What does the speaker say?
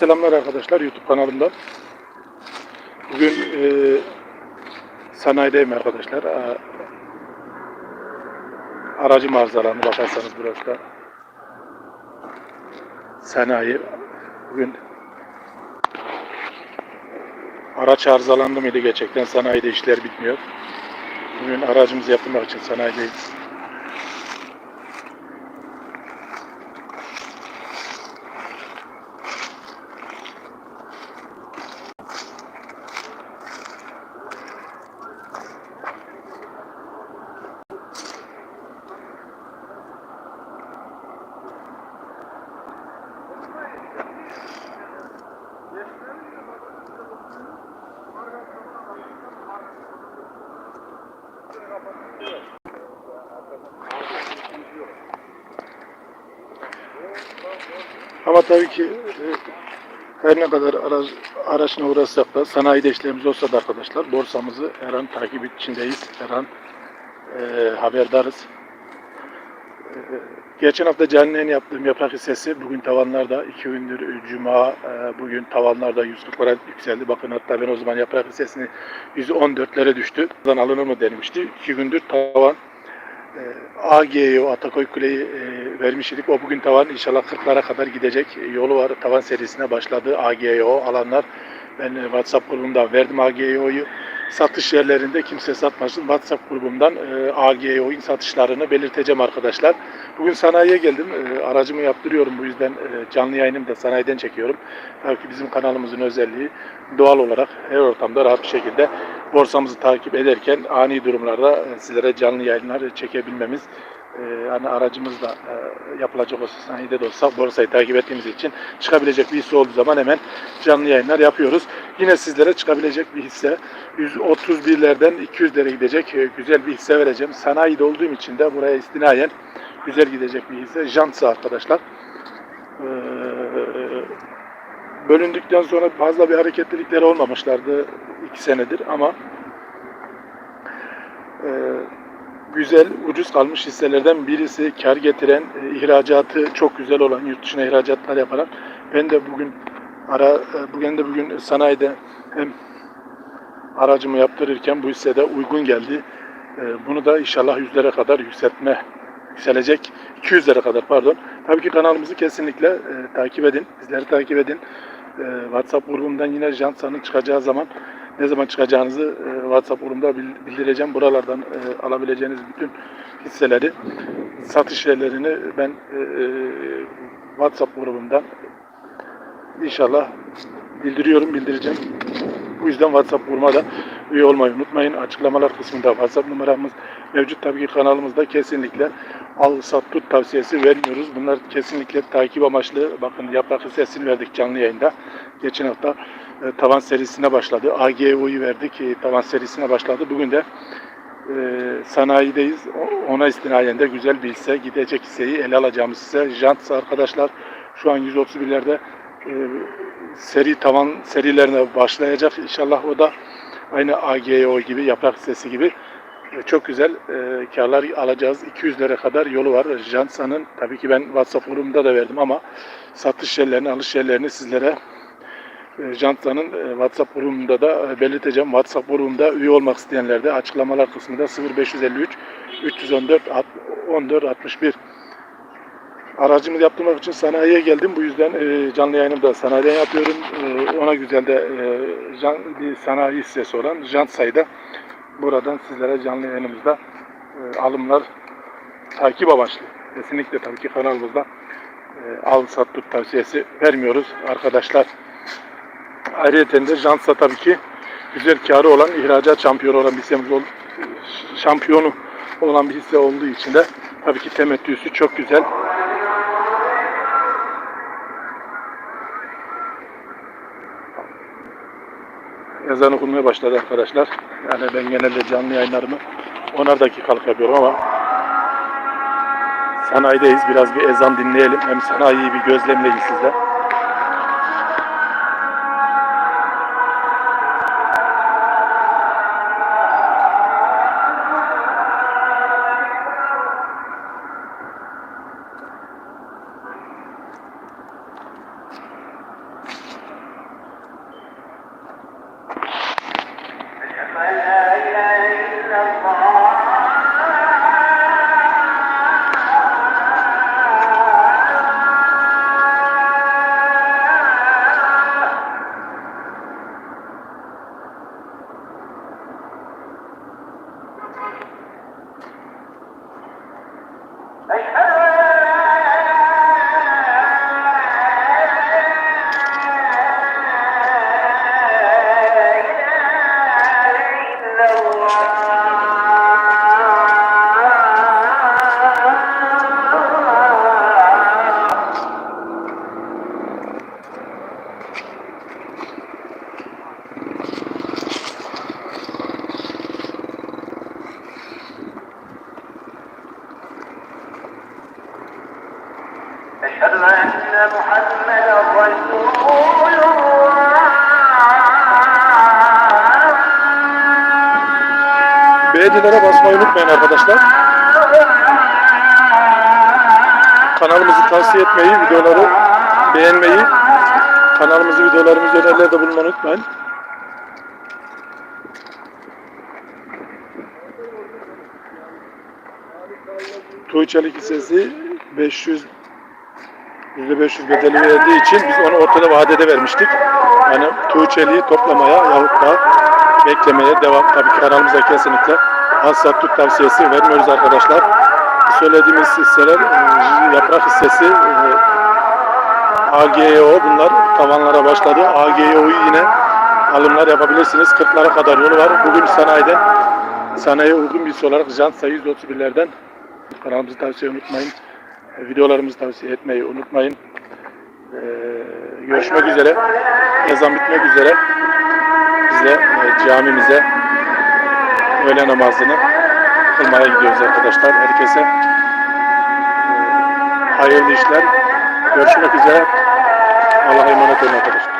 Selamlar arkadaşlar YouTube kanalımdan. Bugün e, sanayideyim arkadaşlar. A, aracım arızalandı bakarsanız burası da sanayi. Bugün araç arızalandı mıydı gerçekten sanayide işler bitmiyor. Bugün aracımızı yaptırmak için sanayideyiz. Ama tabii ki e, her ne kadar araç, araçla uğraşsak da sanayide işlerimiz olsa da arkadaşlar borsamızı her an takip içindeyiz. Her an e, haberdarız. E, geçen hafta canlı yayın yaptığım yaprak hissesi bugün tavanlarda iki gündür e, cuma e, bugün tavanlarda 140 lira yükseldi. Bakın hatta ben o zaman yaprak hissesini 114'lere düştü. Alınır mı denmişti. İki gündür tavan e, AG'yi, o Atakoy Kule'yi e, vermiş idik. O bugün tavan inşallah 40'lara kadar gidecek e, yolu var. Tavan serisine başladı AGO alanlar. Ben e, WhatsApp grubumdan verdim AGO'yu. Satış yerlerinde kimse satmasın. WhatsApp grubumdan e, AGO'nun satışlarını belirteceğim arkadaşlar. Bugün sanayiye geldim. E, aracımı yaptırıyorum. Bu yüzden e, canlı yayınımı da sanayiden çekiyorum. Tabii ki bizim kanalımızın özelliği doğal olarak her ortamda rahat bir şekilde borsamızı takip ederken ani durumlarda e, sizlere canlı yayınlar çekebilmemiz e, hani aracımızla e, yapılacak olsa sanayide de olsa borsayı takip ettiğimiz için çıkabilecek bir hisse olduğu zaman hemen canlı yayınlar yapıyoruz. Yine sizlere çıkabilecek bir hisse 131'lerden 200'lere gidecek e, güzel bir hisse vereceğim. Sanayide olduğum için de buraya istinayen güzel gidecek bir hisse. Jantsa arkadaşlar. Ee, bölündükten sonra fazla bir hareketlilikleri olmamışlardı iki senedir ama e, güzel, ucuz kalmış hisselerden birisi kar getiren, e, ihracatı çok güzel olan, yurt dışına ihracatlar yapan. Ben de bugün ara e, bugün de bugün sanayide hem aracımı yaptırırken bu hissede uygun geldi. E, bunu da inşallah yüzlere kadar yükseltme yükselecek. 200'lere kadar pardon. Tabii ki kanalımızı kesinlikle e, takip edin. Bizleri takip edin. E, WhatsApp grubundan yine Jansa'nın çıkacağı zaman ne zaman çıkacağınızı e, WhatsApp grubunda bil- bildireceğim. Buralardan e, alabileceğiniz bütün hisseleri, satış yerlerini ben e, e, WhatsApp grubundan inşallah bildiriyorum, bildireceğim. Bu yüzden WhatsApp grubuma da üye olmayı unutmayın. Açıklamalar kısmında WhatsApp numaramız mevcut. Tabii ki kanalımızda kesinlikle al sat tut tavsiyesi vermiyoruz. Bunlar kesinlikle takip amaçlı. Bakın yaprak hissesini verdik canlı yayında. Geçen hafta e, tavan serisine başladı. AGO'yu verdik. e, tavan serisine başladı. Bugün de e, sanayideyiz. Ona istinayen de güzel bir hisse. Gidecek hisseyi ele alacağımız hisse. Jants arkadaşlar şu an 131'lerde e, seri tavan serilerine başlayacak. İnşallah o da aynı AGO gibi, yaprak hissesi gibi e, çok güzel e, karlar alacağız. 200'lere kadar yolu var. Jansa'nın tabii ki ben WhatsApp grubumda da verdim ama satış yerlerini, alış yerlerini sizlere e, Jansa'nın e, WhatsApp grubunda da e, belirteceğim. WhatsApp grubunda üye olmak isteyenler de açıklamalar kısmında 0553 314 14 61 Aracımı yaptırmak için sanayiye geldim. Bu yüzden e, canlı yayınımı da sanayiden yapıyorum. E, ona güzel de e, can, sanayi hissesi olan Jansa'yı buradan sizlere canlı yayınımızda e, alımlar takip amaçlı. Kesinlikle tabii ki kanalımızda e, al sat tut tavsiyesi vermiyoruz arkadaşlar. Ayrıca de Jansa tabii ki güzel karı olan, ihracat şampiyonu olan bir hissemiz ol, şampiyonu olan bir hisse olduğu için de tabii ki temettüsü çok güzel. Ezan okunmaya başladı arkadaşlar. Yani ben genelde canlı yayınlarımı 10'ar dakikalık yapıyorum ama sanayideyiz. Biraz bir ezan dinleyelim. Hem sanayiyi bir gözlemleyin sizler. Amen. Beğenilere basmayı unutmayın arkadaşlar. Kanalımızı tavsiye etmeyi, videoları beğenmeyi, kanalımızı videolarımızı önerilerde bulunmayı unutmayın. Tuğçelik hissesi 500 %500 bedeli verdiği için biz onu ortada vadede vermiştik. Yani Tuğçeli'yi toplamaya yahut da beklemeye devam. Tabii ki kanalımıza kesinlikle az sattık tavsiyesi vermiyoruz arkadaşlar. Söylediğimiz hisseler e, yaprak hissesi e, AGO bunlar tavanlara başladı. AGO'yu yine alımlar yapabilirsiniz. 40'lara kadar yolu var. Bugün sanayiden sanayiye uygun bir olarak jant sayı 131'lerden kanalımızı tavsiye unutmayın. E, Videolarımızı tavsiye etmeyi unutmayın. Ee, görüşmek üzere. Ezan bitmek üzere. De e, camimize öğle namazını kılmaya gidiyoruz arkadaşlar. Herkese e, hayırlı işler. Görüşmek üzere. Allah'a emanet olun arkadaşlar.